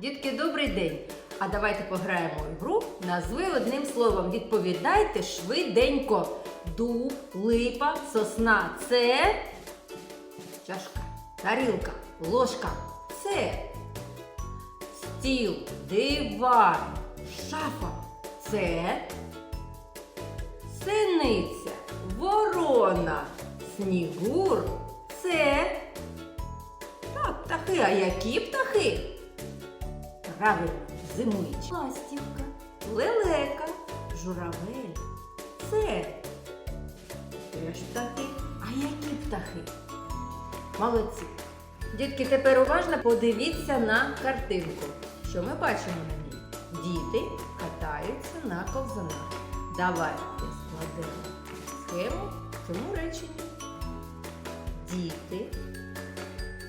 Дітки, добрий день! А давайте пограємо в гру. Назви одним словом. Відповідайте швиденько. Дуб, липа, сосна це чашка, тарілка, ложка. Це стіл, диван, шафа. Це синиця, ворона, снігур. Це так, птахи. А які птахи? Правильно, зимуючі. Ластівка, лелека, журавель. Це теж птахи. А які птахи? Молодці. Дітки, тепер уважно подивіться на картинку. Що ми бачимо на ній? Діти катаються на ковзанах. Давайте складемо схему в цьому реченні. Діти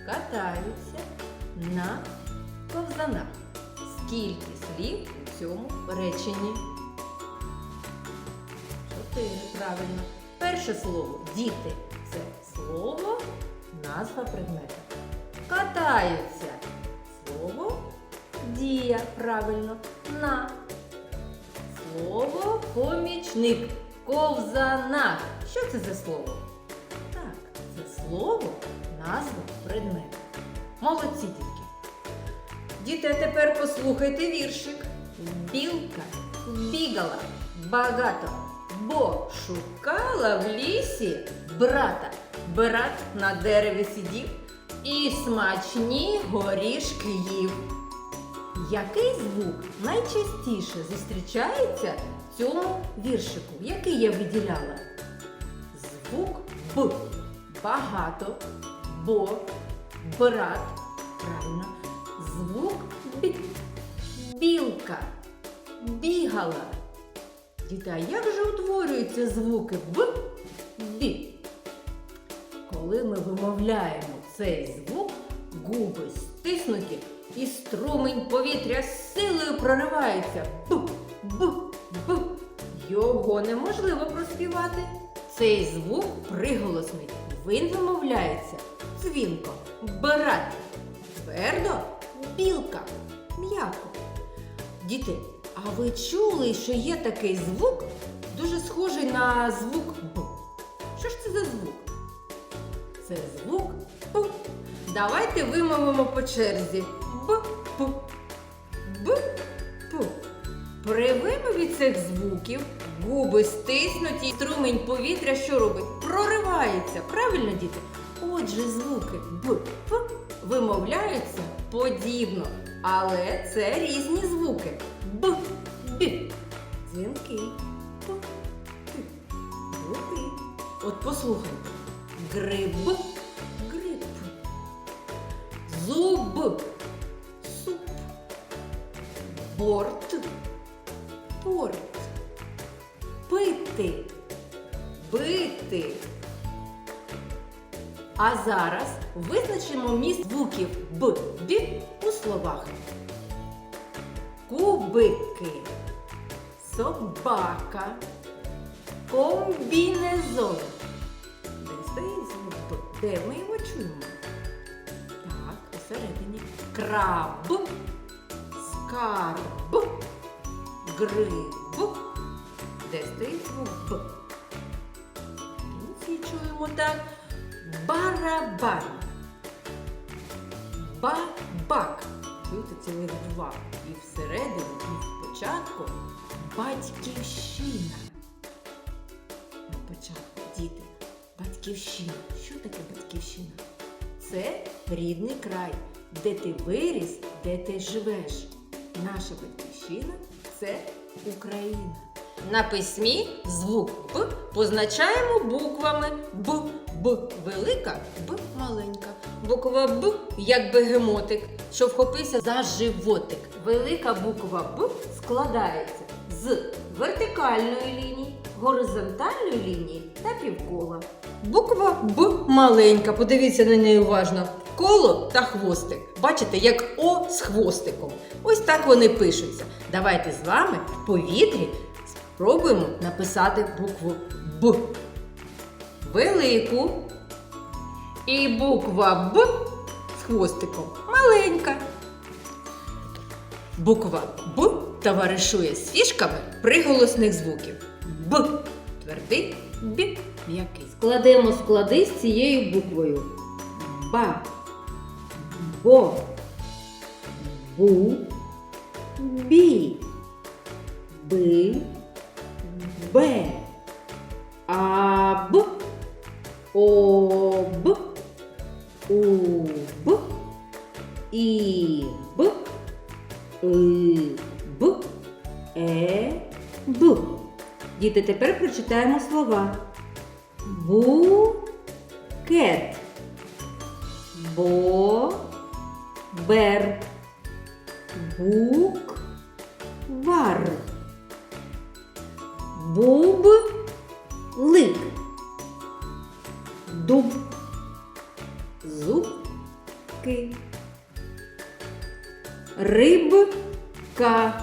катаються на ковзанах. Скільки слів у цьому реченні? Чотири, правильно. Перше слово діти це слово, назва предмета. Катаються. Слово дія, правильно. На. Слово помічник. Ковзанах. Що це за слово? Так, це слово, назва предмета. Молодці, дітки. Діти, а тепер послухайте віршик. Білка бігала багато, бо шукала в лісі брата. Брат на дереві сидів і смачні горішки їв. Який звук найчастіше зустрічається в цьому віршику? Який я виділяла? Звук Б. Багато, бо, брат. Правильно. Звук Б. Білка. Бігала. Діти, а як же утворюються звуки Б, Б? Коли ми вимовляємо цей звук, губи стиснуті і струмень повітря з силою проривається. Б, Б, Б. Його неможливо проспівати. Цей звук приголосний. Він вимовляється дзвінко, брат, твердо, білка, м'яко. Діти, а ви чули, що є такий звук, дуже схожий на звук Б? Що ж це за звук? Це звук П. Давайте вимовимо по черзі. Б, П. Б, П. При вимові цих звуків губи стиснуті, струмень повітря що робить? Проривається. Правильно, діти? Отже, звуки Б, П вимовляються подібно, але це різні звуки. Б, Б. Дзвінки. П. От послухайте. Гриб, гриб. Зуб, суп. Борт, порт. Пити, бити. А зараз визначимо міст звуків Б, Б у словах. Кубики, собака, комбінезон. Де стоїть звук? Де ми його чуємо? Так, посередині. Краб, скарб, гриб. Де стоїть звук Б? В чуємо так. Барабан. Бабак. Чуєте цілих два. І всередині, і в початку батьківщина. На початку, діти, батьківщина. Що таке батьківщина? Це рідний край, де ти виріс, де ти живеш. Наша батьківщина це Україна. На письмі звук Б позначаємо буквами Б, Б велика, Б маленька. Буква Б як бегемотик, що вхопився за животик. Велика буква Б складається з вертикальної лінії, горизонтальної лінії та півкола. Буква Б маленька, подивіться на неї уважно. Коло та хвостик. Бачите, як О з хвостиком. Ось так вони пишуться. Давайте з вами в повітрі спробуємо написати букву Б. Велику. І буква Б з хвостиком маленька. Буква Б товаришує з фішками приголосних звуків. Б твердий, Б м'який. Складемо склади з цією буквою. Ба. Бо. Бу. Бі. Би. Бе. Аб. Об. Уб. Іб. Иб. Еб. Діти, тепер прочитаємо слова. Букет. Бук. Вар. Буб. Лик. Дуб. Зубки. Рибка.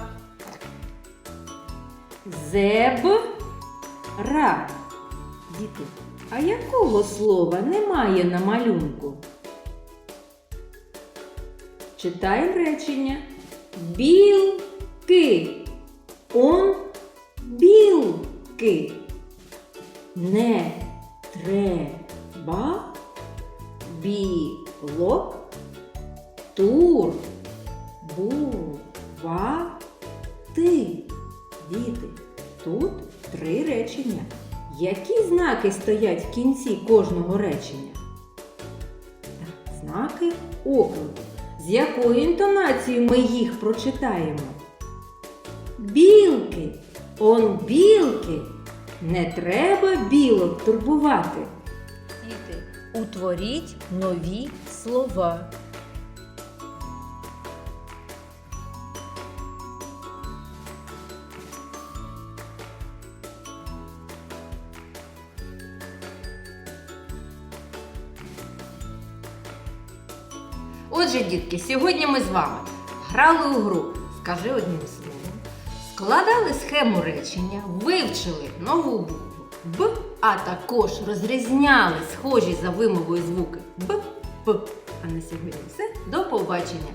Зебра. Діти, а якого слова немає на малюнку? Читаємо речення. Білки. Он білки. Не треба білок турбувати. Діти, тут три речення. Які знаки стоять в кінці кожного речення? Знаки оклику. З якою інтонацією ми їх прочитаємо? Білки, он білки. Не треба білок турбувати. Діти, утворіть нові слова. Отже, дітки, сьогодні ми з вами грали у гру Скажи одним словом, складали схему речення, вивчили нову букву Б, а також розрізняли схожі за вимовою звуки Б, П. А на сьогодні все. До побачення!